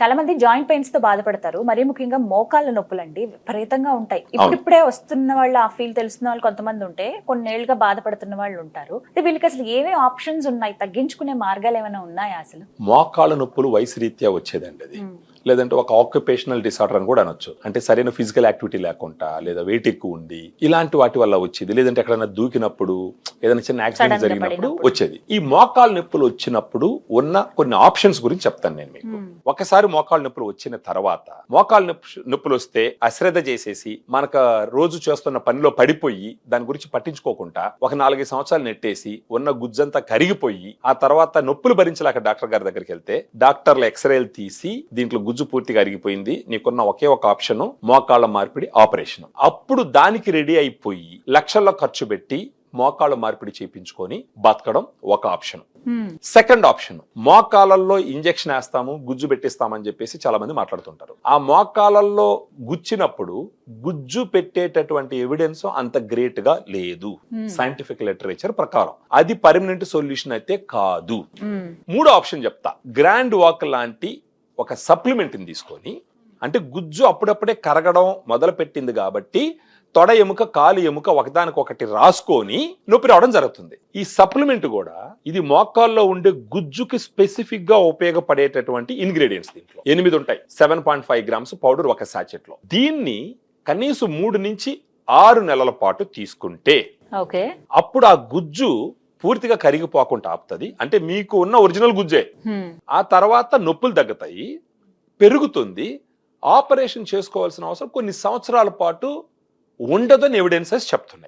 చాలా మంది జాయింట్ పెయిన్స్తో బాధపడతారు. మరీ ముఖ్యంగా మోకాళ్ళ నొప్పులండి. విపరీతంగా ఉంటాయి. ఇప్పుడిప్పుడే వస్తున్న వాళ్ళు ఆ ఫీల్ తెలుస్తున్న వాళ్ళు కొంతమంది ఉంటే కొన్నేళ్ళుగా బాధపడుతున్న వాళ్ళు ఉంటారు. వీళ్ళకి అసలు ఏమేమి ఆప్షన్స్ ఉన్నాయి? తగ్గించుకునే మార్గాలు ఏమైనా ఉన్నాయా అసలు? మోకాళ్ళ నొప్పులు వయసు రీత్యా వచ్చేదండి అది. లేదంటే ఒక ఆక్యుపేషనల్ డిసార్డర్ అని కూడా అనొచ్చు. అంటే సరైన ఫిజికల్ యాక్టివిటీ లేకుండా లేదా వెయిట్ ఎక్కువ ఉండి ఇలాంటి వాటి వల్ల వచ్చేది. లేదంటే ఎక్కడైనా దూకినప్పుడు ఏదైనా చిన్న యాక్సిడెంట్ జరిగినప్పుడు. వచ్చేది. ఈ మోకాళ్ళ నొప్పులు వచ్చినప్పుడు ఉన్న కొన్ని ఆప్షన్స్ గురించి చెప్తాను నేను మీకు. ఒకసారి మోకాళ్ళ నొప్పులు వచ్చిన తర్వాత నొప్పి నొప్పులు వస్తే అశ్రద్ధ చేసేసి మనకు రోజు చేస్తున్న పనిలో పడిపోయి దాని గురించి పట్టించుకోకుండా ఒక నాలుగైదు సంవత్సరాలు నెట్టేసి ఉన్న గుజ్జంతా కరిగిపోయి ఆ తర్వాత నొప్పులు భరించలేక డాక్టర్ గారి దగ్గరికి వెళ్తే డాక్టర్లు ఎక్స్రేలు తీసి దీంట్లో గుజ్జు పూర్తిగా అరిగిపోయింది. నీకున్న ఒకే ఒక ఆప్షన్ మోకాళ్ళ మార్పిడి ఆపరేషన్. అప్పుడు దానికి రెడీ అయిపోయి లక్షల్లో ఖర్చు పెట్టి మోకాళ్ళ మార్పిడి చేయించుకొని బతకడం ఒక ఆప్షన్. సెకండ్ ఆప్షన్ మోకాళ్ళల్లో ఇంజెక్షన్ వేస్తాము గుజ్జు పెట్టిస్తామని చెప్పేసి చాలా మంది మాట్లాడుతుంటారు. ఆ మోకాళ్ళల్లో గుచ్చినప్పుడు గుజ్జు పెట్టేటటువంటి ఎవిడెన్స్ అంత గ్రేట్గా లేదు. సైంటిఫిక్ లిటరేచర్ ప్రకారం. అది పర్మనెంట్ సొల్యూషన్ అయితే కాదు. మూడో ఆప్షన్ చెప్తా. గ్రాండ్ వాక్ లాంటి ఒక సప్లిమెంట్ తీసుకొని అంటే గుజ్జు అప్పుడప్పుడే కరగడం మొదలు పెట్టింది కాబట్టి తొడ ఎముక కాలు ఎముక ఒకదానికొకటి రాసుకొని నొప్పి రావడం జరుగుతుంది. ఈ సప్లిమెంట్ కూడా ఇది మోకాల్లో ఉండే గుజ్జుకి స్పెసిఫిక్గా ఉపయోగపడేటటువంటి ఇంగ్రీడియంట్స్ దీంట్లో. ఎనిమిది ఉంటాయి. Seven point five grams powder ఒక సాచెట్లో దీన్ని కనీసం మూడు నుంచి ఆరు నెలల పాటు తీసుకుంటే ఓకే. అప్పుడు ఆ గుజ్జు పూర్తిగా కరిగిపోకుండా ఆపుతుంది. అంటే మీకు ఉన్న ఒరిజినల్ గుజ్జే. ఆ తర్వాత నొప్పులు తగ్గుతాయి పెరుగుతుంది. ఆపరేషన్ చేసుకోవాల్సిన అవసరం కొన్ని సంవత్సరాల పాటు ఉండదని ఎవిడెన్సెస్ చెప్తున్నాయి.